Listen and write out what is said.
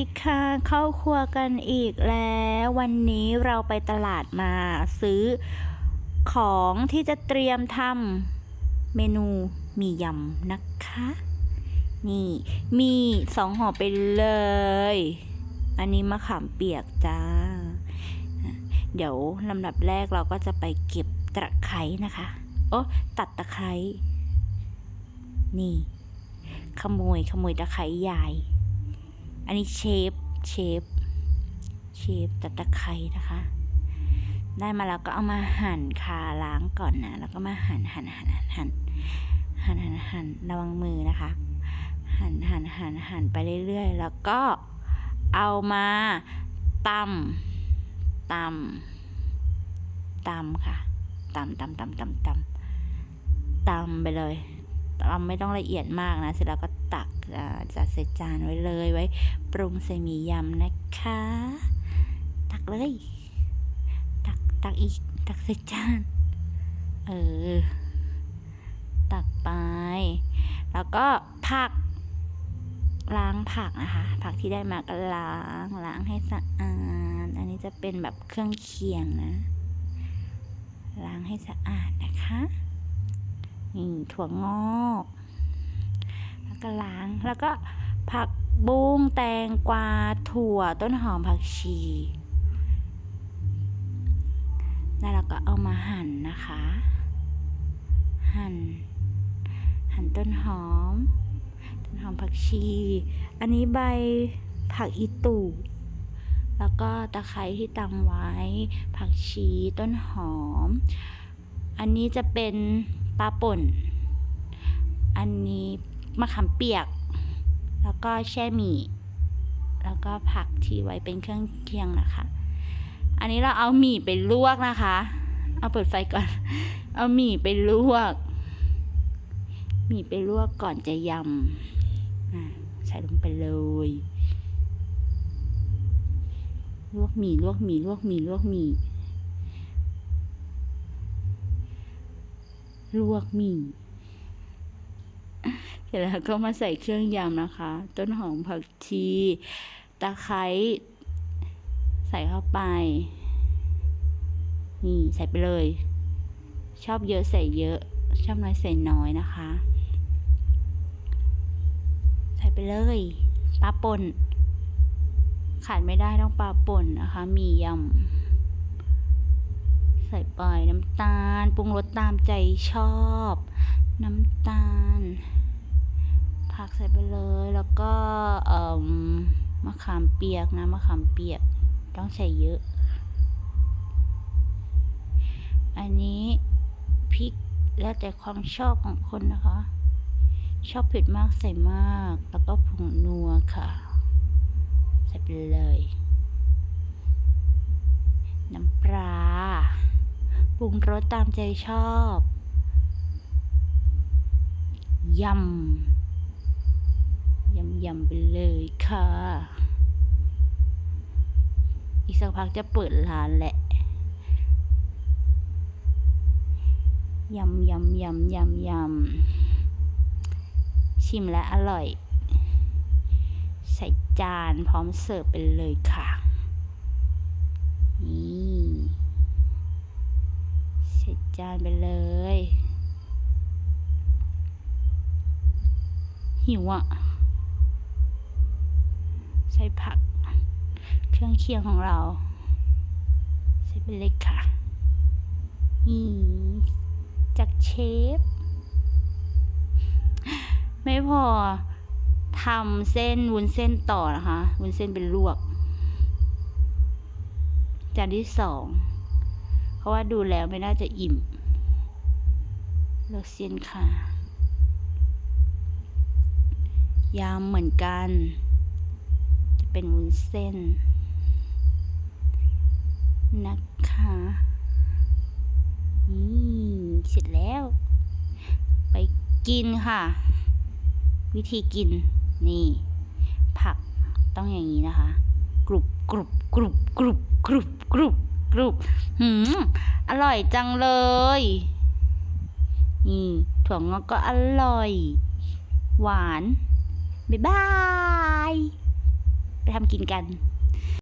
ดีค่ะเข้าครัวกันอีกแล้ว วันนี้เราไปตลาดมาซื้อของที่จะเตรียมทำเมนูมียำนะคะ นี่มีสองห่อไปเลย อันนี้มะขามเปียกจ้า เดี๋ยวลำดับแรกเราก็จะไปเก็บตะไคร้นะคะ โอ้ตัดตะไคร้นี่ ขโมยขโมยตะไคร้ยาย อันนี้เชฟเชฟเชฟตัดตะไคร้นะคะ ได้มาแล้วก็เอามาหั่นคาล้างก่อนนะ แล้วก็มาหั่นหั่นหั่นหั่นหั่นหั่นหั่นระวังมือนะคะ หั่นหั่นหั่นหั่นไปเรื่อยๆ แล้วก็เอามาตำตำตำค่ะตำตำตำตำตำตำไปเลย ตำไม่ต้องละเอียดมากนะ เสร็จแล้วก็ตักจัดใส่จานไว้เลยไว้ ปรุงใส่หมี่ยำนะคะ ตักเลย ตักตักอีก ตักใส่จาน เออ ตักไป แล้วก็ผักล้างผักนะคะ ผักที่ได้มาก็ล้างล้างให้สะอาด อันนี้จะเป็นแบบเครื่องเคียงนะ ล้างให้สะอาดนะคะ นี่ถั่วงอกแล้วก็ล้างแล้วก็ผักบุ้งแตงกวาถั่วต้นหอมผักชีแล้วเราก็เอามาหั่นนะคะ หั่น หั่นต้นหอม ต้นหอมผักชี อันนี้ใบผักอีตูแล้วก็ตะไคร้ที่ตำไว้ ผักชีต้นหอม อันนี้จะเป็น ปลาป่น อันนี้มะขามเปียก แล้วก็แช่หมี่ แล้วก็ผักที่ไว้เป็นเครื่องเคียงนะคะ อันนี้เราเอาหมี่ไปลวกนะคะ เอาเปิดไฟก่อน เอาหมี่ไปลวก หมี่ไปลวกก่อนจะยำใส่ลงไปเลยลวกหมี่ลวกหมี่ลวกหมี่ลวกหมี่ ลวกหมี่เสร็จแล้วก็มาใส่เครื่องยำนะคะ ต้นหอมผักชีตะไคร้ใส่เข้าไป นี่ใส่ไปเลย ชอบเยอะใส่เยอะ ชอบน้อยใส่น้อยนะคะ ใส่ไปเลยปลาป่นขาดไม่ได้ต้องปลาป่นนะคะ มียำ ใส่ไปน้ำตาลปรุงรสตามใจชอบ น้ำตาล ผักใส่ไปเลยแล้วก็เอ่มมะขามเปียกนะมะขามเปียกต้องใส่เยอะ อันนี้พริกแล้วแต่ความชอบของคนนะคะ ชอบเผ็ดมากใส่มาก แล้วก็ผงนัวค่ะ ใส่ไปเลย ปรุงรสตามใจชอบยำยำยำไปเลยค่ะ อีกสักพักจะเปิดร้านแหละยำยำยำยำยำชิมและอร่อย ใส่จานพร้อมเสิร์ฟไปเลยค่ะ นี่ ใส่จานไปเลย หิวอะ ใส่ผัก เครื่องเคียงของเรา ใส่ไปเลยค่ะนี่จากเชฟ ไม่พอทำเส้นวุ้นเส้นต่อนะคะ วุ้นเส้นเป็นลวก จานที่สอง เพราะว่าดูแล้วไม่น่าจะอิ่มเลือกเส้นค่ะยำเหมือนกัน จะเป็นวุ้นเส้น นะคะนี่เสร็จแล้ว ไปกินค่ะ วิธีกินนี่ ผักต้องอย่างนี้นะคะ กรุบกรุบกรุบกรุบกรุบกรุบ กรุบหืมอร่อยจังเลย นี่ ถั่วงอกก็อร่อย หวาน บ๊ายบาย ไปทำกินกัน